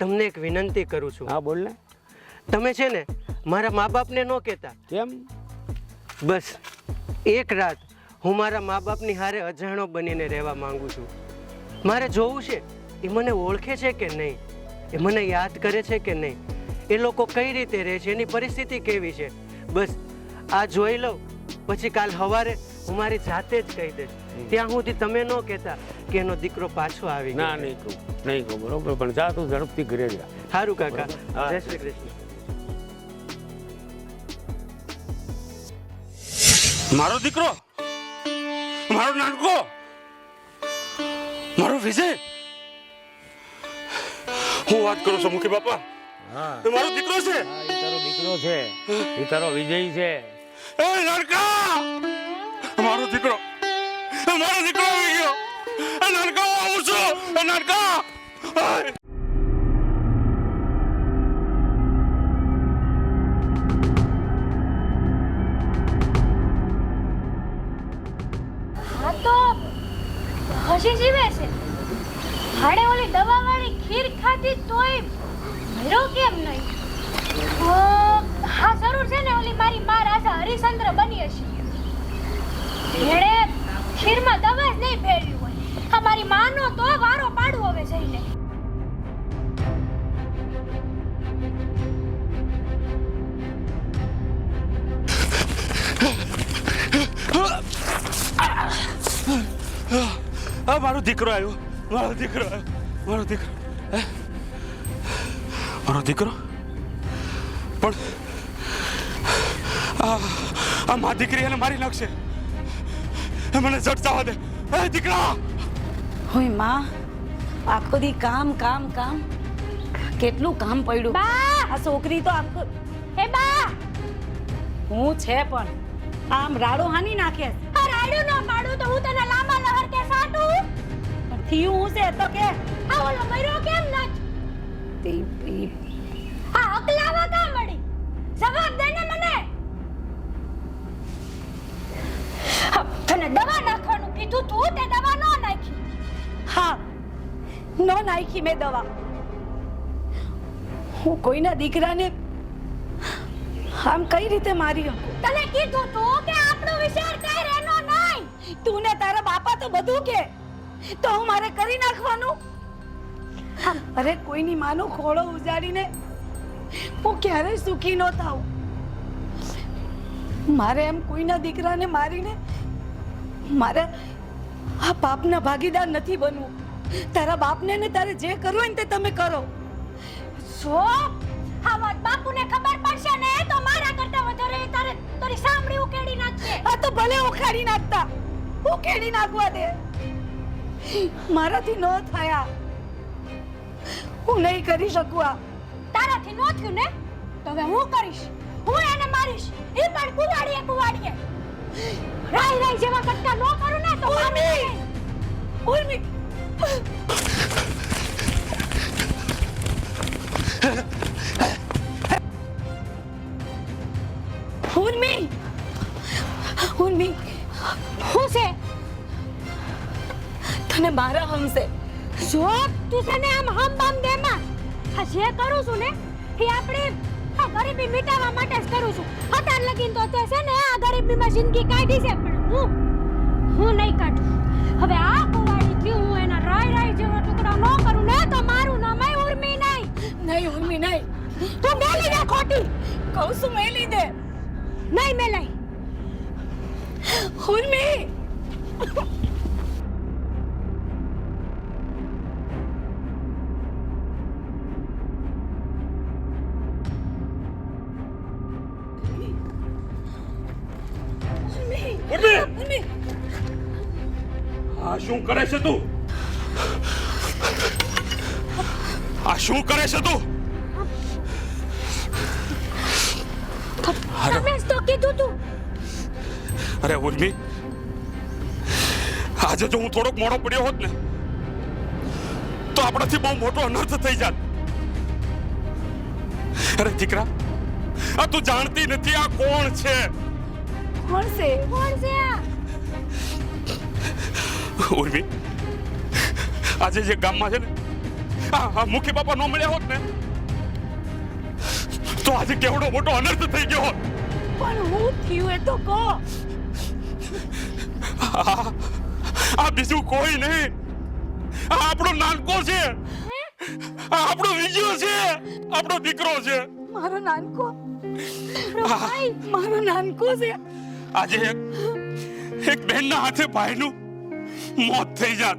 તમને એક વિનંતી કરું છું. હા બોલ ને. તમે છે ને મારા મા બાપને ન કહેતા. કેમ? બસ એક રાત હું મારા મા બાપની હારે અજાણો બનીને રહેવા માંગુ છું. મારે જોવું છે એ મને ઓળખે છે કે નહીં? એ મને યાદ કરે છે કે નહીં? એ લોકો કઈ રીતે રહે છે? એની પરિસ્થિતિ કેવી છે? બસ આ જોઈ લઉં પછી કાલ સવારે હું મારી જાતે જ કહી દઈશ. ત્યાં સુધી તમે ન કહેતા કે એનો દીકરો પાછો આવી ના નહીં કહું. નહીં કહું બરોબર. પણ જા તું ઝડપથી ઘરે જા. સારું કાકા. જય શ્રી કૃષ્ણ. મારો દીકરો? મારો નાનકો? મારો વિજય? હું વાત કરું છું મુખી બાપા? હા. મારો દીકરો છે? હા, તારો દીકરો છે. એ તારો વિજય છે. એ નાનકા! મારો દીકરો. મારો દીકરો આવી ગયો. એ હું હજી જીવે છે. હાડે ઓલી દવાવાળી ખીર ખાધી તોય મર્યો કેમ નહીં અ, હા જરૂર છે ને ઓલી મારી મા રાજા હરિશ્ચંદ્ર બની હશે એણે ખીરમાં દવા જ નહીં ભેળવી હોય. અમારી મારી માનો તો વારો પાડવો હવે જઈને. આ મારો દીકરો આવ્યો. મારો દીકરો આવ્યો. મારો દીકરો. મારો દીકરો? પણ આ મારી દીકરી એને મારી નાખશે. મને જટ જવા દે. એ દીકરા! હોયમાં આખો દી કામ કામ કામ. કેટલું કામ પડ્યું. બા! આ છોકરી તો આખો હે બા! હું છે પણ આમ રાડો હાની નાખે આ રાડો ના પાડું તો હું તને લાંબા લહર કે સાટું? પણ થયું હું છે તો કે આ ઓલો મર્યો કેમ નથી તે- આ અકલાવા કા મળી? જવાબ દે ને મને હા, તને દવા નાખવાનું કીધું તું તે દવા ન નાખી. હા ન નાખી મેં દવા. હું કોઈના દીકરાને આમ કઈ રીતે મારી તને કીધું તું કે આપણો વિચાર કઈ રહેનો નહીં. તું ને તારા બાપા તો બધું કે. તો હું મારે કરી નાખવાનું? અરે કોઈની માનો ખોળો ઉજાડીને હું ક્યારેય સુખી ન થાઉં. મારે એમ કોઈના દીકરાને મારીને મારે આ પાપના ભાગીદાર નથી બનવું. તારા બાપને ને તારે જે કરવું હોય ને તે તમે કરો. જો આ વાત બાપુને ખબર પડશે ને તો મારા કરતા વધારે તારે તારી સાંભળી ઉકેડી નાખશે આ તો ભલે ઉખાડી નાખતા. ઉકેડી નાખવા દે. મારાથી ન થયા. હું નહીં કરી શકું આ. તારાથી ન થયું ને? તો હવે હું કરીશ. હું એને મારીશ. એ પણ કુવાડીએ કુવાડીએ. રાઈ રાઈ જેવા કટકા નો કરું ને તો ઉર્મી! ઉર્મી! ઉર્મી! ઉર્મી હું છે? તને મારા હમશે જો તું છે ને આમ હમ બમ દેમાં આ જે કરું છું ને એ આપણે ગરીબી મિટાવવા માટે જ કરું છું. અત્યાર લગીન તો તે છે ને આ ગરીબીમાં જિંદગી કાઢી છે. પણ હું હું નહીં કાઢું. હવે આ કુવાડી થી હું એના રાય રાય જેવો ટુકડો ન કરું ને તો મારું નામ આય ઉર્મી નહીં નહીં ઉર્મી નહીં તું મેલી દે ખોટી. કહું છું મેલી દે. નહીં ઉર્મી ઉર્મી! શું કરે છે તું? આ શું કરે છે તું? તમે તો કીધું તું. અરે ઉર્મી આજે જો હું થોડોક મોડો પડ્યો હોત ને તો આપણાથી બહુ મોટો અનર્થ થઈ જાત. અરે દીકરા આ તું જાણતી નથી આ કોણ છે. કોણ છે? કોણ છે આ? ઉર્મી આજે જે ગામમાં છે ને આ મુખી બાપા ન મળ્યા હોત ને તો આજે કેવડો મોટો અનર્થ થઈ ગયો હોત. પણ હું થયું એ તો કહો. આ બીજું કોઈ નહીં. આ આપણો નાનકો છે. આ આપણો વિજયો છે. આપણો દીકરો છે. મારો નાનકો? મારો નાનકો છે. આજે એક એક બહેનના હાથે ભાઈનું મોત થઈ જાત.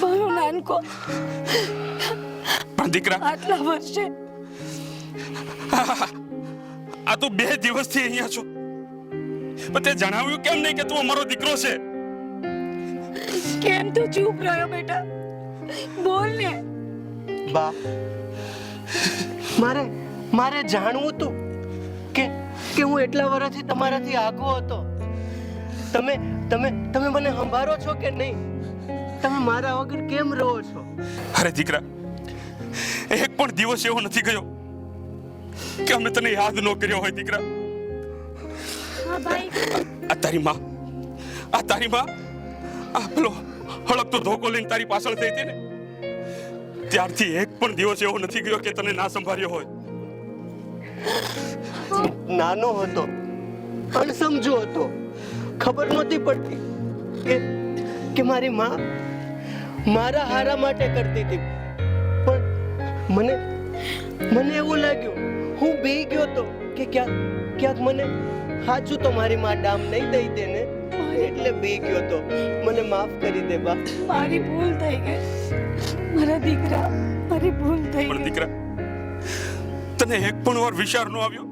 મારો નાનકો. પણ દીકરા આટલા વર્ષે. આ તું બે દિવસથી અહીંયા છો. પણ તે જણાવ્યું કેમ નહીં કે તું અમારો દીકરો છે? કેમ તું ચૂપ રહ્યો બેટા? બોલ ને. બા મારે મારે જાણવું હતું કે કે હું એટલા વર્ષથી તમારાથી આગો હતો. તમે તમે તમે મને સંભાળો છો કે નહીં? તમે મારા વગર કેમ રહો છો? અરે દીકરા એક પણ દિવસ એવો નથી ગયો કે અમે તને યાદ ન કર્યો હોય દીકરા. હા આ તારી માં આ તારી માં આ પેલો હળકતો ધોકો લઈને તારી પાછળ થઈ હતી ને? ત્યારથી એક પણ દિવસ એવો નથી ગયો કે તને ના સંભાળ્યો હોય. નાનો હતો અણસમજો હતો. ખબર નહોતી પડતી કે કે મારી માં મારા હારા માટે કરતી હતી. પણ મને મને એવું લાગ્યું હું બે ગયો તો કે ક્યાંક ક્યાંક મને સાચું તો મારી માં ડામ નહીં દઈ દે ને એટલે બે ગયો તો. મને માફ કરી દે બા. મારી ભૂલ થઈ ગઈ. મારા દીકરા મારી ભૂલ થઈ પણ ગઈ. દીકરા તને એક પણ વાર વિચાર ન આવ્યો?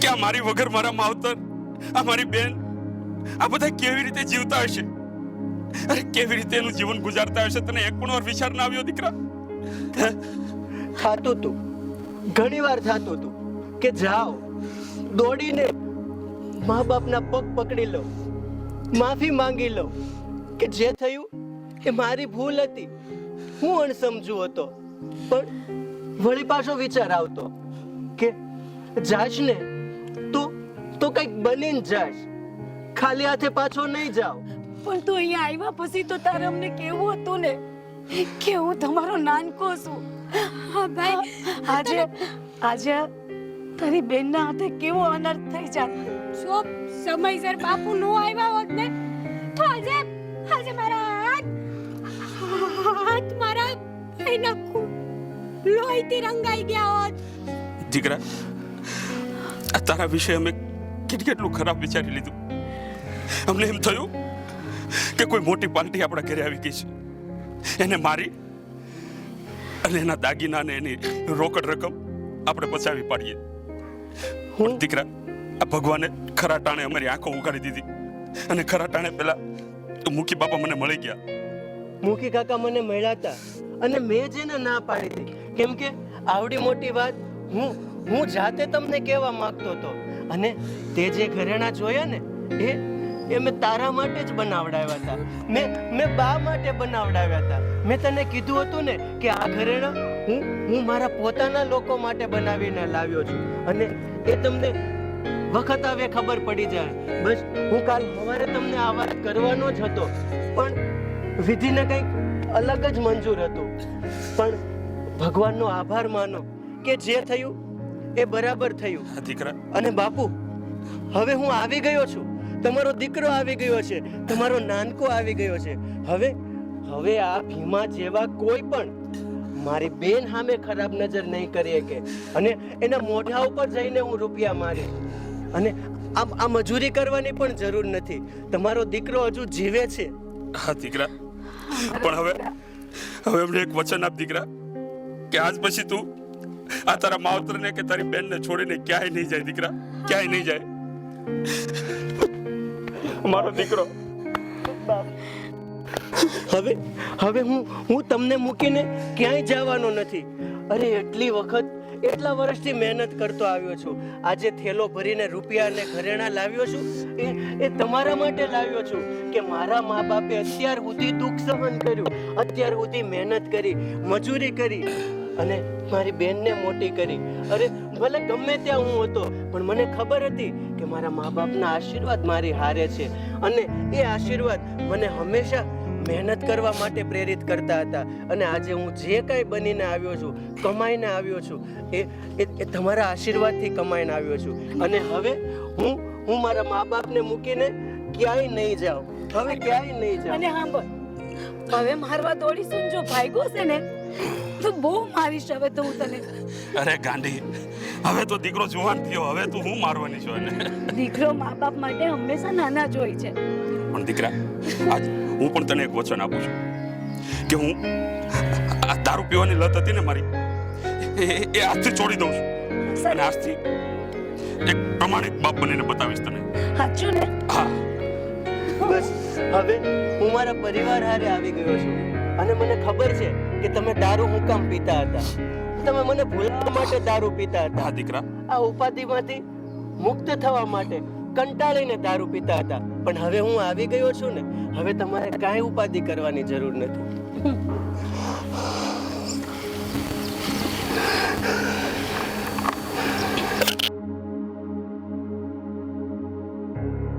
કે આ મારી વગર મારા માવતર આ મારી બેન આ બધા કેવી રીતે જીવતા હશે? અરે, કેવી રીતે એનું જીવન ગુજારતા હશે? તને એક પણ વાર વિચાર ના આવ્યો, દીકરા? થાતું હતું ઘણી વાર થાતું તું કે જાઓ, દોડીને મા બાપના પગ પકડી લો, માફી માંગી લો, કે જે થયું એ મારી ભૂલ હતી. હું અણસમજુ હતો. પણ વળી પાછો વિચાર આવતો કે જાશ ને તો તો કંઈક બનીને જાશ. ખાલી હાથે પાછો નહીં જાઓ. પણ તું અહીંયા આવ્યા પછી તો તારે અમને કેવું હતું ને? કે હું તમારો નાનકો છું? હા ભાઈ આજે આજે તારી બેનના હાથે કેવો અનર્થ થઈ જાય. જો સમયસર બાપુ નો આવ્યા હોત ને? તો આજે આજે મારા હાથ હાથ મારા ભાઈના લોહીથી રંગાઈ ગયા હોત. દીકરા તારા વિશે અમે કેટલું ખરાબ વિચારી લીધું. અમને એમ થયું કે કોઈ મોટી પાર્ટી આપણા ઘરે આવી ગઈ છે. એને મારી અને એના દાગીના ને એની રોકડ રકમ આપણે પચાવી પાડીએ. હું દીકરા, આ ભગવાને ખરા ટાણે અમારી આંખો ઉગાડી દીધી. અને ખરા ટાણે પેલા મુખી બાપા મને મળી ગયા. મુખી કાકા મને મળ્યા હતા. અને મેં જેને ના પાડી હતી, કેમ કે આવડી મોટી વાત હું હું જાતે તમને કહેવા માંગતો હતો. અને તે જે ઘરેણા જોયા ને, એ એ મેં તારા માટે જ બનાવડાવ્યા હતા. મેં મેં બા માટે બનાવડાવ્યા હતા. મેં તને કીધું હતું ને કે આ ઘરેણા હું હું મારા પોતાના લોકો માટે બનાવીને લાવ્યો છું. અને એ તમને વખત આવે ખબર પડી જાય. બસ હું કાલ સવારે તમને આ વાત કરવાનો જ હતો. પણ વિધિને કંઈક અલગ જ મંજૂર હતું. પણ ભગવાનનો આભાર માનો કે જે થયું એ બરાબર થયું. દીકરા. અને બાપુ હવે હું આવી ગયો છું. તમારો દીકરો આવી ગયો છે, તમારો નાનકો આવી ગયો છે. હવે હવે આ ભીમા જેવા કોઈ પણ મારી બેન સામે ખરાબ નજર નહીં કરી શકે. અને એના મોઢા ઉપર જઈને હું રૂપિયા મારી. અને આ આ મજૂરી કરવાની પણ જરૂર નથી. તમારો દીકરો હજુ જીવે છે. હા, દીકરા. પણ હવે હવે એમને એક વચન આપ, દીકરા. કે આજ પછી તું આ તારા માવતરને કે તારી બેનને છોડીને ક્યાંય નહીં જાય, દીકરા. ક્યાંય નહીં જાય. મારો દીકરો. હવે હવે હું હું તમને મૂકીને ક્યાંય જવાનો નથી. અરે, એટલી વખત, એટલા વર્ષથી મહેનત કરતો આવ્યો છું. આજે થેલો ભરીને રૂપિયા અને ઘરેણા લાવ્યો છું. એ એ તમારા માટે લાવ્યો છું કે મારા મા બાપે અત્યાર સુધી દુઃખ સહન કર્યું. અત્યાર સુધી મહેનત કરી, મજૂરી કરી અને મારી બેનને મોટી કરી. અરે ભલે ગમે ત્યાં હું હતો પણ મને ખબર હતી કે મારા મા બાપના આશીર્વાદ મારી હારે છે. અને એ આશીર્વાદ મને હંમેશા મહેનત કરવા માટે પ્રેરિત કરતા હતા. અને આજે હું જે કાંઈ બનીને આવ્યો છું કમાઈને આવ્યો છું એ એ તમારા આશીર્વાદથી કમાઈને આવ્યો છું. અને હવે હું હું મારા મા બાપને મૂકીને ક્યાંય નહીં જાઉં. હવે ક્યાંય નહીં જાઉં. અને સાંભળ હવે મારવા દોડીશું ને ભાઈ ગોસે છે ને તો બહુ મારીશ હવે તો હું તને. અરે ગાંડી હવે તો દીકરો જુવાન થયો હવે તું હું મારવાની છું એને? દીકરો મા બાપ માટે હંમેશા નાના જ હોય છે. પણ દીકરા આજ હું પણ તને એક વચન આપું છું. કે હું આ દારૂ પીવાની લત હતી ને મારી એ એ આજથી છોડી દઉં છું. અને આજથી એક પ્રમાણિક બાપ બનીને બતાવીશ તને. સાચું ને? હા. બસ હવે હું મારા પરિવાર હારે આવી ગયો છું. અને મને ખબર છે કે તમે દારૂ હું કામ પીતા હતા. તમે મને ભૂલવા માટે દારૂ પીતા હતા. હા દીકરા. આ ઉપાધિમાંથી મુક્ત થવા માટે કંટાળીને દારૂ પીતા હતા. પણ હવે હું આવી ગયો છું ને હવે તમારે કાંઈ ઉપાધિ કરવાની જરૂર નથી.